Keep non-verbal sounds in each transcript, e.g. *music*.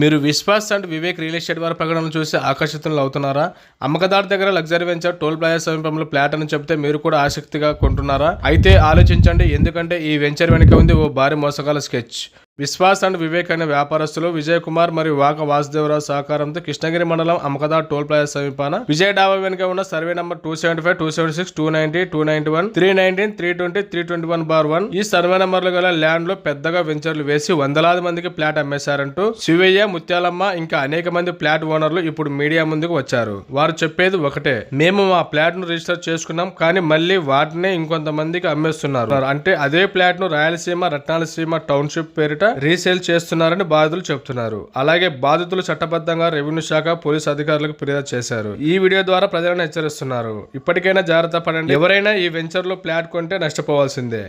మీరు Vishwas and Vivek real estate వారి ప్రకటనలు చూసి ఆకర్షితులు అవుతున్నారా? అమ్మకదారు దగ్గర లగ్జరీ వెంచర్ టోల్ ప్లాజా సమీపంలో ఫ్లాట్ అని చెప్తే మీరు కూడా ఆసక్తిగా కొంటున్నారా? అయితే ఆలోచించండి ఎందుకంటే ఈ వెంచర్ వెనుక ఉంది ఓ భారీ మోసగాల స్కెచ్. విశ్వాస్ అండ్ వివేక్ అనే వ్యాపారస్తులు విజయ్ కుమార్ మరియు వాక వాసుదేవరావు సహకారంతో కృష్ణగిరి మండలం అమకదా టోల్ ప్లాజా సమీపాన విజయ్ డాబా వెనుక ఉన్న survey number two seventy five two seventy six two ninety two ninety one three nineteen three twenty three twenty one bar one ఈ సర్వే నంబర్లు గల ల్యాండ్లో పెద్దగా వెంచర్లు వేసి వందలాది మందికి ఫ్లాట్ అమ్మేశారంటూ శివయ్య ముత్యాలమ్మ ఇంకా అనేక మంది ఫ్లాట్ ఓనర్లు ఇప్పుడు మీడియా ముందుకు వచ్చారు. వారు చెప్పేది ఒకటే మేము మా ఫ్లాట్ను రిజిస్టర్ చేసుకున్నాం కానీ మళ్ళీ వాటినే ఇంకొంతమందికి అమ్మేస్తున్నారు. అంటే అదే ఫ్లాట్ను రాయలసీమ రత్నాలసీమ టౌన్షిప్ పేరిట రీసేల్ చేస్తున్నారని బాధితులు చెబుతున్నారు. అలాగే బాధితులు చట్టబద్ధంగా రెవెన్యూ శాఖ పోలీసు అధికారులకు ఫిర్యాదు చేశారు. ఈ వీడియో ద్వారా ప్రజలను హెచ్చరిస్తున్నారు. ఇప్పటికైనా జాగ్రత్త పడండి. ఎవరైనా ఈ వెంచర్లో ఫ్లాట్ కొంటే నష్టపోవాల్సిందే.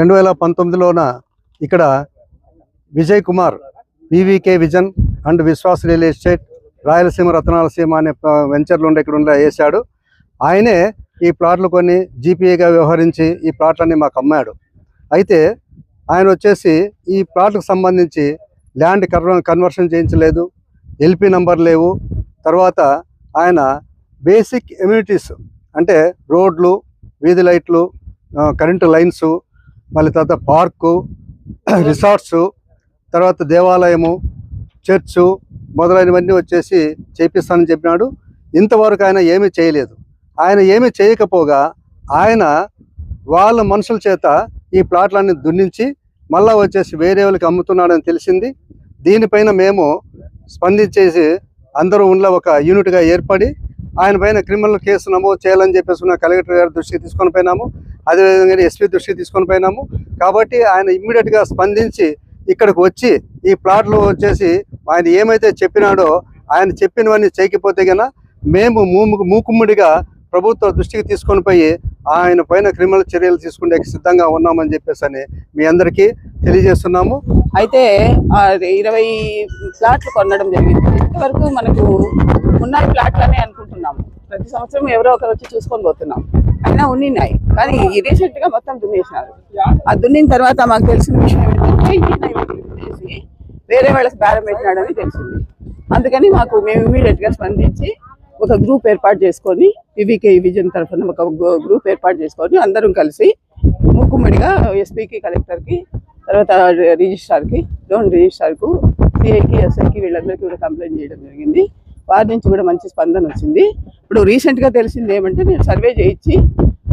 రెండు వేల పంతొమ్మిదిలోన ఇక్కడ Vijay Kumar VVK vision and Vishwas real estate Rayalaseema Ratnalaseema అనే వెంచర్లు ఉండే ఇక్కడ ఉండే వేశాడు. ఆయనే ఈ ప్లాట్లు కొన్ని జీపీఏగా వ్యవహరించి ఈ ప్లాట్లన్నీ మాకు అమ్మాడు. అయితే ఆయన వచ్చేసి ఈ ప్లాట్కు సంబంధించి ల్యాండ్ కన్వ కన్వర్షన్ చేయించలేదు ఎల్పి నంబర్ లేవు. తర్వాత ఆయన బేసిక్ ఎమ్యూనిటీస్ అంటే రోడ్లు వీధి లైట్లు కరెంటు లైన్స్ మళ్ళీ తర్వాత పార్కు రిసార్ట్స్ *clears throat* తర్వాత దేవాలయము చర్చు మొదలైనవన్నీ వచ్చేసి చేపిస్తానని చెప్పినాడు. ఇంతవరకు ఆయన ఏమీ చేయలేదు. ఆయన ఏమీ చేయకపోగా ఆయన వాళ్ళ మనుషుల చేత ఈ ప్లాట్లన్నీ దున్నించి మళ్ళా వచ్చేసి వేరే వాళ్ళకి అమ్ముతున్నాడని తెలిసింది. దీనిపైన మేము స్పందించేసి అందరూ ఉన్న ఒక యూనిట్గా ఏర్పడి ఆయన పైన క్రిమినల్ కేసు నమోదు చేయాలని చెప్పేసి కలెక్టర్ గారి దృష్టికి తీసుకొని పోయినాము. అదేవిధంగా ఎస్పీ దృష్టికి తీసుకొని పోయినాము. కాబట్టి ఆయన ఇమ్మీడియట్గా స్పందించి ఇక్కడికి వచ్చి ఈ ప్లాట్లు వచ్చేసి ఆయన ఏమైతే చెప్పినాడో ఆయన చెప్పినవన్నీ చేయకపోతే గన మేము మూము మూకుమ్మడిగా ప్రభుత్వ దృష్టికి తీసుకొని పోయి ఆయన పైన క్రిమినల్ చర్యలు తీసుకునే సిద్ధంగా ఉన్నామని చెప్పేసి అని మీ అందరికీ తెలియజేస్తున్నాము. అయితే ఇరవై ఫ్లాట్లు కొనడం జరిగింది. ఇంతవరకు మనకు ఉన్నాయి ఫ్లాట్లనే అనుకుంటున్నాము. ప్రతి సంవత్సరం ఎవరో ఒకరు వచ్చి చూసుకొని పోతున్నాం. అయినా ఉన్నాయి కానీ రీసెంట్గా మొత్తం దున్నేసినారు. ఆ దున్నిన తర్వాత మాకు తెలిసిన విషయం ఏంటంటే వేరే వాళ్ళకి బేరం పెట్టినాడని తెలిసింది. అందుకని మాకు మేము ఇమీడియట్గా స్పందించి ఒక గ్రూప్ ఏర్పాటు చేసుకొని వివికే విజన్ తరఫున ఒక గ్రూప్ ఏర్పాటు చేసుకొని అందరం కలిసి మూకుమ్మడిగా ఎస్పీకి కలెక్టర్కి తర్వాత రిజిస్ట్రార్కి లోన్ రిజిస్ట్రార్కు సిఐకి ఎస్ఐకి వీళ్ళందరికీ కూడా కంప్లైంట్ చేయడం జరిగింది. వారి నుంచి కూడా మంచి స్పందన వచ్చింది. ఇప్పుడు రీసెంట్గా తెలిసింది ఏమంటే నేను సర్వే చేయించి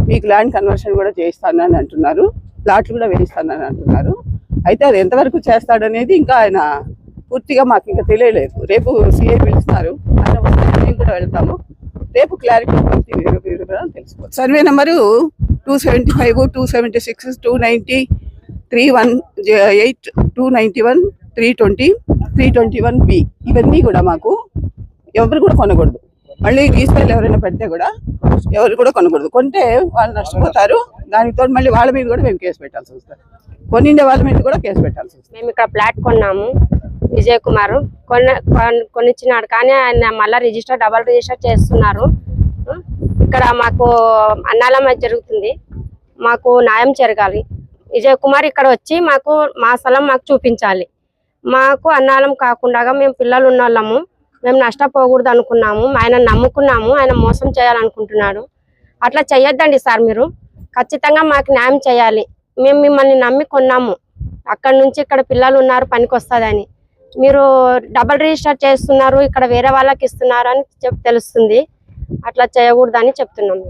మీకు ల్యాండ్ కన్వర్షన్ కూడా చేయిస్తానని అంటున్నారు. ప్లాట్లు కూడా వేయిస్తానని అంటున్నారు. అయితే అది ఎంతవరకు చేస్తాడనేది ఇంకా ఆయన పూర్తిగా మాకు ఇంకా తెలియలేదు. రేపు సిఐ పిలుస్తున్నారు ఆయన కూడా వెళ్తాము. రేపు క్లారిటీ పూర్తి వివర- వివరాలు తెలుసుకోవచ్చు survey number two seventy five two seventy six two ninety three one eight two ninety one three twenty three twenty one B ఇవన్నీ కూడా మాకు ఎవరు కూడా కొనకూడదు. మళ్ళీ రీసేల్ ఎవరైనా పెడితే కూడా ఎవరు కూడా కొనకూడదు. కొంటే వాళ్ళు నష్టపోతారు. దానితో మళ్ళీ వాళ్ళ మీద కూడా మేము కేసు పెట్టాల్సి వస్తుంది. కొనిండే వాళ్ళ మీద కూడా కేసు పెట్టాల్సి వస్తుంది. మేము ఇక్కడ ఫ్లాట్ కొన్నాము. విజయ్ కుమార్ కొన్ని కొనిచ్చినాడు కానీ ఆయన మళ్ళీ రిజిస్టర్ డబల్ రిజిస్టర్ చేస్తున్నారు. ఇక్కడ మాకు అన్నాలం అది జరుగుతుంది. మాకు న్యాయం జరగాలి. విజయ్ కుమార్ ఇక్కడ వచ్చి మాకు మా స్థలం మాకు చూపించాలి. మాకు అన్నాలం కాకుండా మేము పిల్లలు ఉన్న వాళ్ళము మేము నష్టపోకూడదు అనుకున్నాము. ఆయన నమ్ముకున్నాము. ఆయన మోసం చేయాలనుకుంటున్నాడు. అట్లా చేయొద్దండి సార్ మీరు. ఖచ్చితంగా మాకు న్యాయం చేయాలి. మేము మిమ్మల్ని నమ్మి కొన్నాము. అక్కడ నుంచి ఇక్కడ పిల్లలు ఉన్నారు పనికి వస్తుందని మీరు డబల్ రిజిస్టర్ చేస్తున్నారు ఇక్కడ వేరే వాళ్ళకి ఇస్తున్నారు అని చెప్ తెలుస్తుంది. అట్లా చేయకూడదని చెప్తున్నాము.